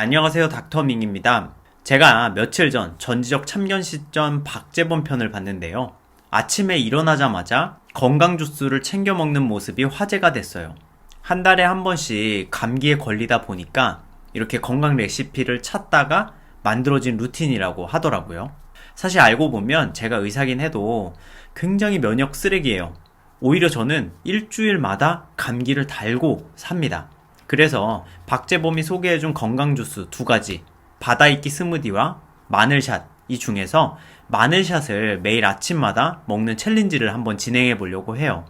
안녕하세요 닥터밍입니다. 제가 며칠 전 전지적 참견 시점 박재범 편을 봤는데요. 아침에 일어나자마자 건강 주스를 챙겨 먹는 모습이 화제가 됐어요. 한 달에 한 번씩 감기에 걸리다 보니까 이렇게 건강 레시피를 찾다가 만들어진 루틴이라고 하더라고요. 사실 알고 보면 제가 의사긴 해도 굉장히 면역 쓰레기예요. 오히려 저는 일주일마다 감기를 달고 삽니다. 그래서 박재범이 소개해준 건강 주스 두 가지, 바다이끼 스무디와 마늘샷 이 중에서 마늘샷을 매일 아침마다 먹는 챌린지를 한번 진행해 보려고 해요.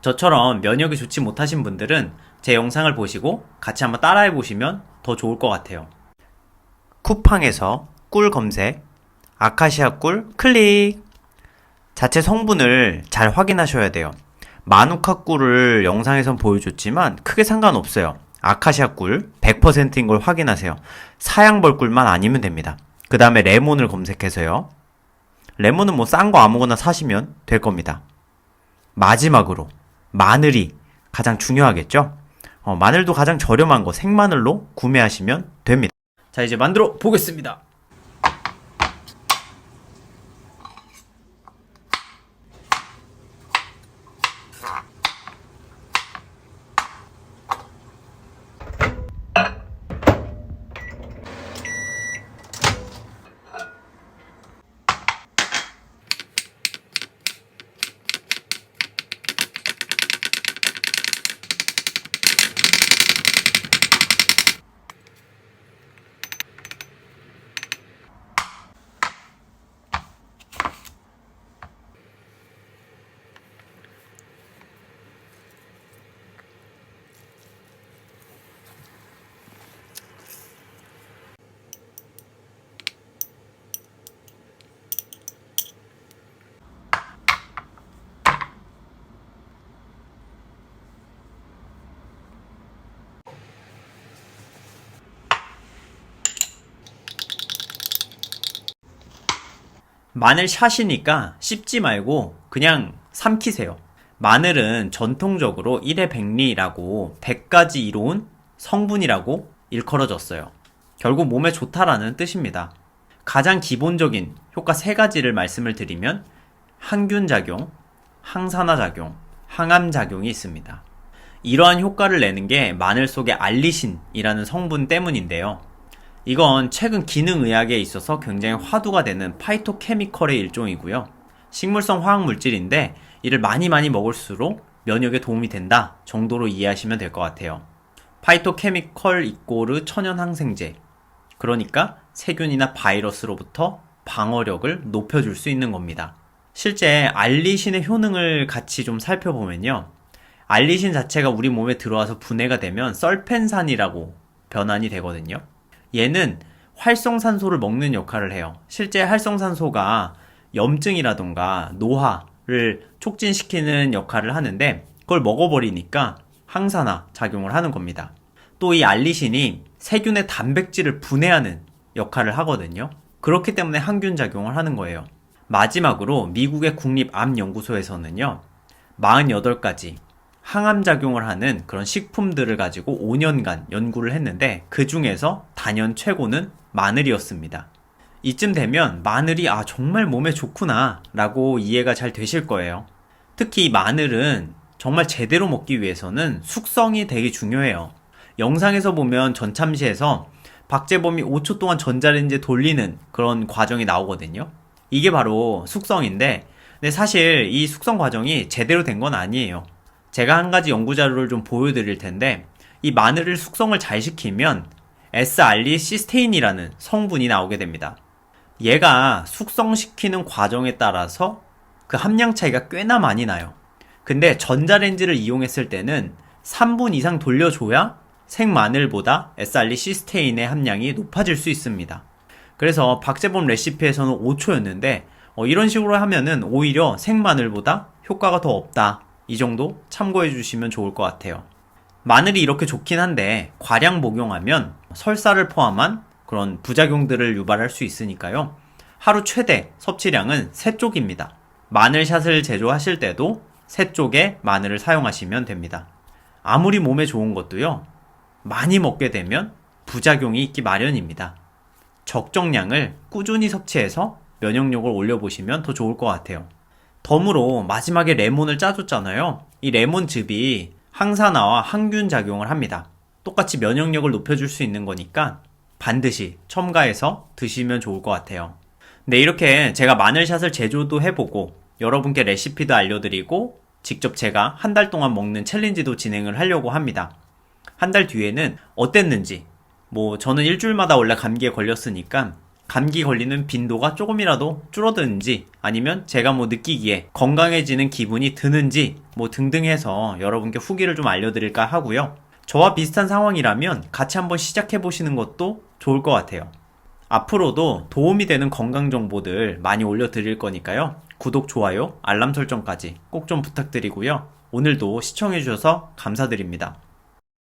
저처럼 면역이 좋지 못하신 분들은 제 영상을 보시고 같이 한번 따라해 보시면 더 좋을 것 같아요. 쿠팡에서 꿀 검색, 아카시아 꿀 클릭. 자체 성분을 잘 확인하셔야 돼요. 마누카 꿀을 영상에선 보여줬지만 크게 상관없어요. 아카시아 꿀 100%인 걸 확인하세요. 사양벌 꿀만 아니면 됩니다. 그 다음에 레몬을 검색해서요. 레몬은 뭐 싼 거 아무거나 사시면 될 겁니다. 마지막으로 마늘이 가장 중요하겠죠? 어, 마늘도 가장 저렴한 거 생마늘로 구매하시면 됩니다. 자 이제 만들어 보겠습니다. 마늘 샷이니까 씹지 말고 그냥 삼키세요. 마늘은 전통적으로 1에 100리라고 100가지 이로운 성분이라고 일컬어졌어요. 결국 몸에 좋다라는 뜻입니다. 가장 기본적인 효과 세 가지를 말씀을 드리면 항균 작용, 항산화 작용, 항암 작용이 있습니다. 이러한 효과를 내는 게 마늘 속의 알리신이라는 성분 때문인데요. 이건 최근 기능의학에 있어서 굉장히 화두가 되는 파이토케미컬의 일종이고요. 식물성 화학 물질인데 이를 많이 많이 먹을수록 면역에 도움이 된다 정도로 이해하시면 될 것 같아요. 파이토케미컬 이꼬르 천연 항생제. 그러니까 세균이나 바이러스로부터 방어력을 높여줄 수 있는 겁니다. 실제 알리신의 효능을 같이 좀 살펴보면요. 알리신 자체가 우리 몸에 들어와서 분해가 되면 썰펜산이라고 변환이 되거든요. 얘는 활성산소를 먹는 역할을 해요. 실제 활성산소가 염증이라던가 노화를 촉진시키는 역할을 하는데 그걸 먹어버리니까 항산화 작용을 하는 겁니다. 또 이 알리신이 세균의 단백질을 분해하는 역할을 하거든요. 그렇기 때문에 항균 작용을 하는 거예요. 마지막으로 미국의 국립암연구소에서는요, 48가지 항암 작용을 하는 그런 식품들을 가지고 5년간 연구를 했는데 그 중에서 단연 최고는 마늘이었습니다. 이쯤 되면 마늘이 아 정말 몸에 좋구나 라고 이해가 잘 되실 거예요. 특히 마늘은 정말 제대로 먹기 위해서는 숙성이 되게 중요해요. 영상에서 보면 전참시에서 박재범이 5초 동안 전자레인지에 돌리는 그런 과정이 나오거든요. 이게 바로 숙성인데 근데 사실 이 숙성 과정이 제대로 된 건 아니에요. 제가 한 가지 연구 자료를 좀 보여드릴 텐데 이 마늘을 숙성을 잘 시키면 S-알리 시스테인이라는 성분이 나오게 됩니다. 얘가 숙성시키는 과정에 따라서 그 함량 차이가 꽤나 많이 나요. 근데 전자레인지를 이용했을 때는 3분 이상 돌려줘야 생마늘보다 S-알리 시스테인의 함량이 높아질 수 있습니다. 그래서 박재범 레시피에서는 5초였는데 어, 이런 식으로 하면은 오히려 생마늘보다 효과가 더 없다. 이 정도 참고해 주시면 좋을 것 같아요. 마늘이 이렇게 좋긴 한데 과량 복용하면 설사를 포함한 그런 부작용들을 유발할 수 있으니까요. 하루 최대 섭취량은 3쪽입니다. 마늘샷을 제조하실 때도 3쪽의 마늘을 사용하시면 됩니다. 아무리 몸에 좋은 것도요. 많이 먹게 되면 부작용이 있기 마련입니다. 적정량을 꾸준히 섭취해서 면역력을 올려보시면 더 좋을 것 같아요. 덤으로 마지막에 레몬을 짜줬잖아요. 이 레몬즙이 항산화와 항균 작용을 합니다. 똑같이 면역력을 높여줄 수 있는 거니까 반드시 첨가해서 드시면 좋을 것 같아요. 네, 이렇게 제가 마늘샷을 제조도 해보고 여러분께 레시피도 알려드리고 직접 제가 한 달 동안 먹는 챌린지도 진행을 하려고 합니다. 한 달 뒤에는 어땠는지, 뭐 저는 일주일마다 원래 감기에 걸렸으니까 감기 걸리는 빈도가 조금이라도 줄어드는지 아니면 제가 뭐 느끼기에 건강해지는 기분이 드는지 뭐 등등 해서 여러분께 후기를 좀 알려드릴까 하고요. 저와 비슷한 상황이라면 같이 한번 시작해 보시는 것도 좋을 것 같아요. 앞으로도 도움이 되는 건강 정보들 많이 올려드릴 거니까요. 구독, 좋아요, 알람 설정까지 꼭 좀 부탁드리고요. 오늘도 시청해주셔서 감사드립니다.